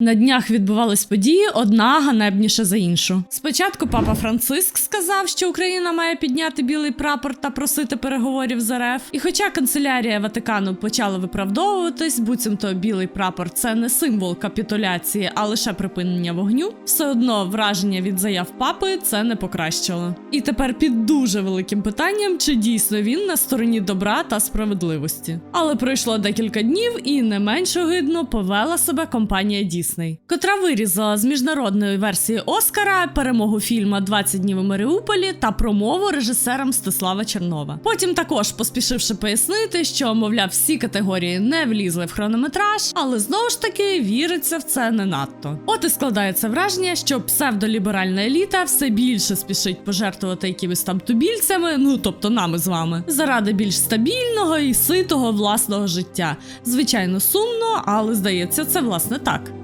На днях відбувались події одна ганебніша за іншу. Спочатку папа Франциск сказав, що Україна має підняти білий прапор та просити переговорів з РФ. І хоча канцелярія Ватикану почала виправдовуватись, буцімто білий прапор це не символ капітуляції, а лише припинення вогню, все одно враження від заяв папи це не покращило. І тепер під дуже великим питанням, чи дійсно він на стороні добра та справедливості. Але пройшло декілька днів, і не менш огидно повела себе компанія Дісней, котра вирізала з міжнародної версії Оскара перемогу фільма «20 днів у Маріуполі та промову режисера Мстислава Чернова. Потім також поспішивши пояснити, що мовляв всі категорії не влізли в хронометраж, але знову ж таки віриться в це не надто. От і складається враження, що псевдоліберальна еліта все більше спішить пожертвувати якимись там тубільцями, ну тобто нами з вами, заради більш стабільного і ситого власного життя. Звичайно, сумно, але здається, це власне так.